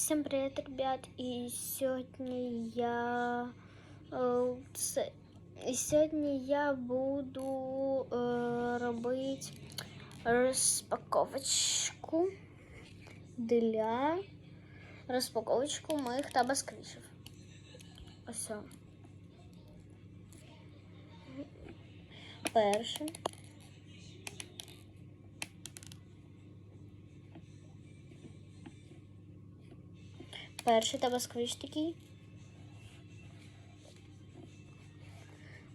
Всім привіт, ребят! І сьогодні я е, це, і сьогодні я буду е, робити розпаковочку для розпаковочку моїх табасквішів. Ось. о. Перше. Перший табасквіш такий.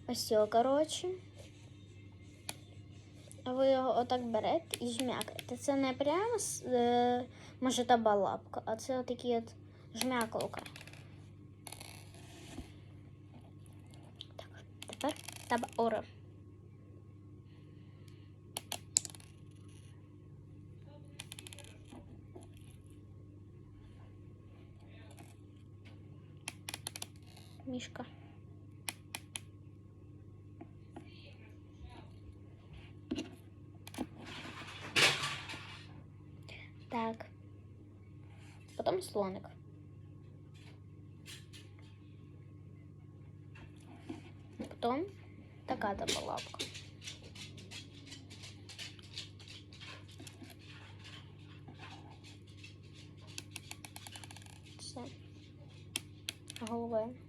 Ось цього, коротше. Ви його отак берете і жмякаєте. Це не прямо е, може таба лапка, а це отакі от жмякалка. Так, тепер таба Мішка. Так. Потом слоник. Потом такая то лапка. Все. Голова.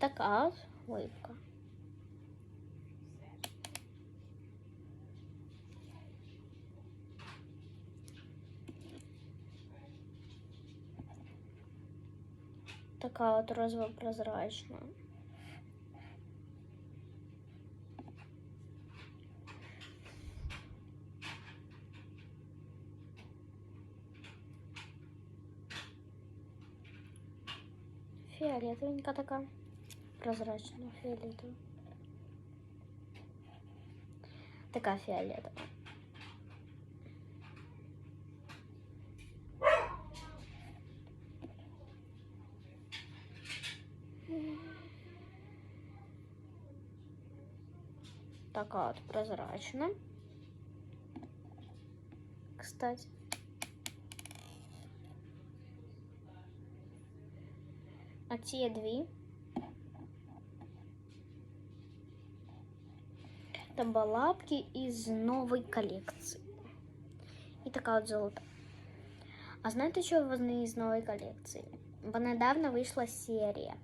Така от липка. Така от розова прозрачна. Фіолетовенька така Прозрачна фіолетова. Така фіолетова. Така от прозрачна. Кстати. А ці дві. Табалапки із нової колекції. І така от золота. А знаєте, що вони з нової колекції? Бо недавно вийшла серія.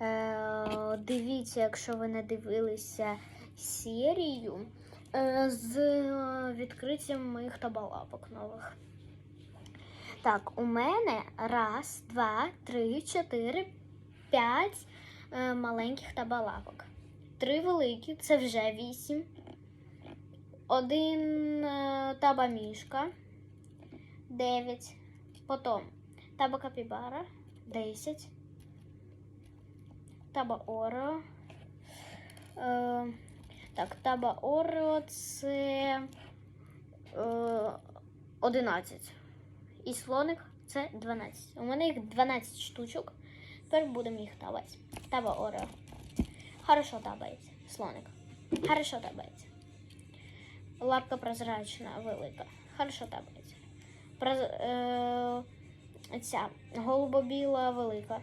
Е, дивіться, якщо ви не дивилися серію е, з е, відкриттям моїх табалапок нових. Так, у мене раз, два, три, чотири, п'ять е, маленьких табалапок. Три великі, це вже вісім. Один е, табамішка. Дев'ять. Потім таба капібара. Десять. Таба Орео. Е, так, таба Орео це е, 11. І слоник це 12. У мене їх 12 штучок. Тепер будемо їх табати. Таба Орео. Хорошо табається. Слоник. Хорошо табається. Лапка прозрачна, велика. Хорошо табається. Проз... Е... Ця голубобіла велика.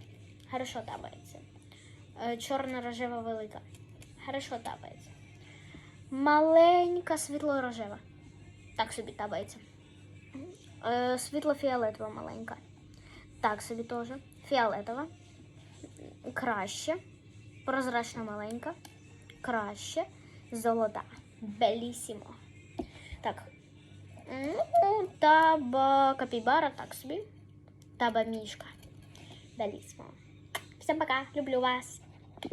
Хорошо табається. Е... Чорна рожева велика. Хорошо табається. Маленька світло-рожева. Так собі табається. Е... Світло-фіолетова маленька. Так собі теж. Фіолетова. Краще. Прозрачна маленька. Краще. Золота. Белісімо. Так. Ну, таба капібара, так собі. Таба мішка. Белісімо. Всім пока. Люблю вас.